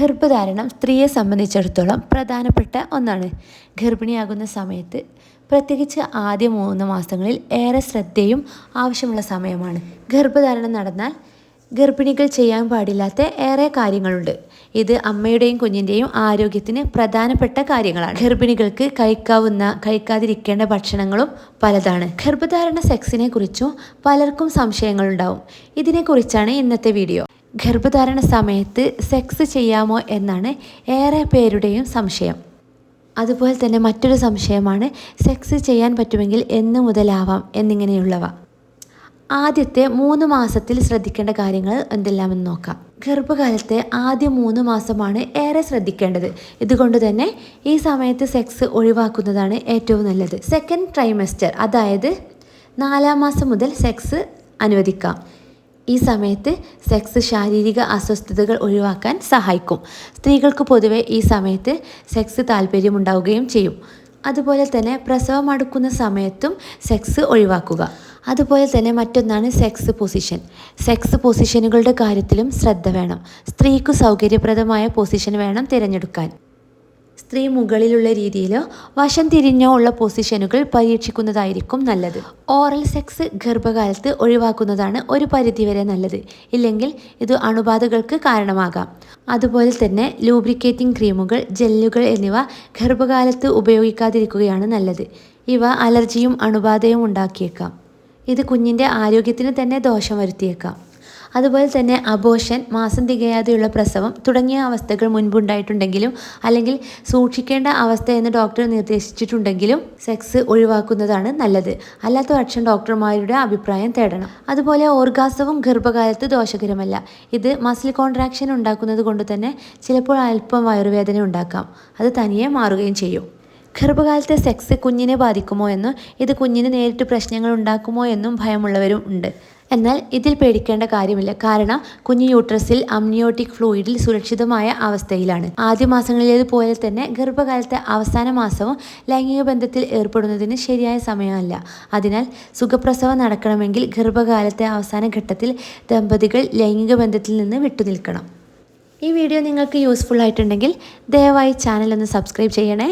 ഗർഭധാരണം സ്ത്രീയെ സംബന്ധിച്ചിടത്തോളം പ്രധാനപ്പെട്ട ഒന്നാണ്. ഗർഭിണിയാകുന്ന സമയത്ത് പ്രത്യേകിച്ച് ആദ്യ മൂന്ന് മാസങ്ങളിൽ ഏറെ ശ്രദ്ധയും ആവശ്യമുള്ള സമയമാണ്. ഗർഭധാരണം നടന്നാൽ ഗർഭിണികൾ ചെയ്യാൻ പാടില്ലാത്ത ഏറെ കാര്യങ്ങളുണ്ട്. ഇത് അമ്മയുടെയും കുഞ്ഞിന്റെയും ആരോഗ്യത്തിന് പ്രധാനപ്പെട്ട കാര്യങ്ങളാണ്. ഗർഭിണികൾക്ക് കഴിക്കാവുന്ന കഴിക്കാതിരിക്കേണ്ട ഭക്ഷണങ്ങളും പലതാണ്. ഗർഭധാരണ സെക്സിനെ കുറിച്ചും പലർക്കും സംശയങ്ങളുണ്ടാവും. ഇതിനെക്കുറിച്ചാണ് ഇന്നത്തെ വീഡിയോ. ഗർഭധാരണ സമയത്ത് സെക്സ് ചെയ്യാമോ എന്നാണ് ഏറെ പേരുടെയും സംശയം. അതുപോലെ തന്നെ മറ്റൊരു സംശയമാണ് സെക്സ് ചെയ്യാൻ പറ്റുമെങ്കിൽ എന്ന് മുതലാവാം എന്നിങ്ങനെയുള്ളവ. ആദ്യത്തെ മൂന്ന് മാസത്തിൽ ശ്രദ്ധിക്കേണ്ട കാര്യങ്ങൾ എന്തെല്ലാമെന്ന് നോക്കാം. ഗർഭകാലത്തെ ആദ്യ മൂന്ന് മാസമാണ് ഏറെ ശ്രദ്ധിക്കേണ്ടത്. ഇതുകൊണ്ട് തന്നെ ഈ സമയത്ത് സെക്സ് ഒഴിവാക്കുന്നതാണ് ഏറ്റവും നല്ലത്. സെക്കൻഡ് ട്രൈമസ്റ്റർ അതായത് നാലാം മാസം മുതൽ സെക്സ് അനുവദിക്കാം. ഈ സമയത്ത് സെക്സ് ശാരീരിക അസ്വസ്ഥതകൾ ഒഴിവാക്കാൻ സഹായിക്കും. സ്ത്രീകൾക്ക് പൊതുവെ ഈ സമയത്ത് സെക്സ് താല്പര്യമുണ്ടാവുകയും ചെയ്യും. അതുപോലെ തന്നെ പ്രസവം അടുക്കുന്ന സമയത്തും സെക്സ് ഒഴിവാക്കുക. അതുപോലെ തന്നെ മറ്റൊന്നാണ് സെക്സ് പൊസിഷൻ സെക്സ് പൊസിഷനുകളുടെ കാര്യത്തിലും ശ്രദ്ധ വേണം. സ്ത്രീക്ക് സൗകര്യപ്രദമായ പൊസിഷൻ വേണം തിരഞ്ഞെടുക്കാൻ. സ്ത്രീ മുകളിലുള്ള രീതിയിലോ വശം തിരിഞ്ഞോ ഉള്ള പൊസിഷനുകൾ പരീക്ഷിക്കുന്നതായിരിക്കും നല്ലത്. ഓറൽ സെക്സ് ഗർഭകാലത്ത് ഒഴിവാക്കുന്നതാണ് ഒരു പരിധിവരെ നല്ലത്. ഇല്ലെങ്കിൽ ഇത് അണുബാധകൾക്ക് കാരണമാകാം. അതുപോലെ തന്നെ ലൂബ്രിക്കേറ്റിംഗ് ക്രീമുകൾ ജെല്ലുകൾ എന്നിവ ഗർഭകാലത്ത് ഉപയോഗിക്കാതിരിക്കുകയാണ് നല്ലത്. ഇവ അലർജിയും അണുബാധയും ഉണ്ടാക്കിയേക്കാം. ഇത് കുഞ്ഞിന്റെ ആരോഗ്യത്തിന് തന്നെ ദോഷം വരുത്തിയേക്കാം. അതുപോലെ തന്നെ അബോഷൻ മാസം തികയാതെയുള്ള പ്രസവം തുടങ്ങിയ അവസ്ഥകൾ മുൻപുണ്ടായിട്ടുണ്ടെങ്കിലും അല്ലെങ്കിൽ സൂക്ഷിക്കേണ്ട അവസ്ഥ എന്ന് ഡോക്ടർ നിർദ്ദേശിച്ചിട്ടുണ്ടെങ്കിലും സെക്സ് ഒഴിവാക്കുന്നതാണ് നല്ലത്. അല്ലാത്ത പക്ഷം ഡോക്ടർമാരുടെ അഭിപ്രായം തേടണം. അതുപോലെ ഓർഗാസവും ഗർഭകാലത്ത് ദോഷകരമല്ല. ഇത് മസിൽ കോൺട്രാക്ഷൻ ഉണ്ടാക്കുന്നത് കൊണ്ട് തന്നെ ചിലപ്പോൾ അല്പം വയറുവേദന ഉണ്ടാക്കാം. അത് തനിയെ മാറുകയും ചെയ്യും. ഗർഭകാലത്തെ സെക്സ് കുഞ്ഞിനെ ബാധിക്കുമോ എന്നും ഇത് കുഞ്ഞിന് നേരിട്ട് പ്രശ്നങ്ങൾ ഉണ്ടാക്കുമോ എന്നും ഭയമുള്ളവരും ഉണ്ട്. എന്നാൽ ഇതിൽ പേടിക്കേണ്ട കാര്യമില്ല. കാരണം കുഞ്ഞു യൂട്രസിൽ അമ്നിയോട്ടിക് ഫ്ലൂയിഡിൽ സുരക്ഷിതമായ അവസ്ഥയിലാണ്. ആദ്യ മാസങ്ങളിലേതുപോലെ തന്നെ ഗർഭകാലത്തെ അവസാന മാസവും ലൈംഗിക ബന്ധത്തിൽ ഏർപ്പെടുന്നതിന് ശരിയായ സമയമല്ല. അതിനാൽ സുഖപ്രസവം നടക്കണമെങ്കിൽ ഗർഭകാലത്തെ അവസാന ഘട്ടത്തിൽ ദമ്പതികൾ ലൈംഗിക ബന്ധത്തിൽ നിന്ന് വിട്ടുനിൽക്കണം. ഈ വീഡിയോ നിങ്ങൾക്ക് യൂസ്ഫുൾ ആയിട്ടുണ്ടെങ്കിൽ ദയവായി ചാനൽ ഒന്ന് സബ്സ്ക്രൈബ് ചെയ്യണേ.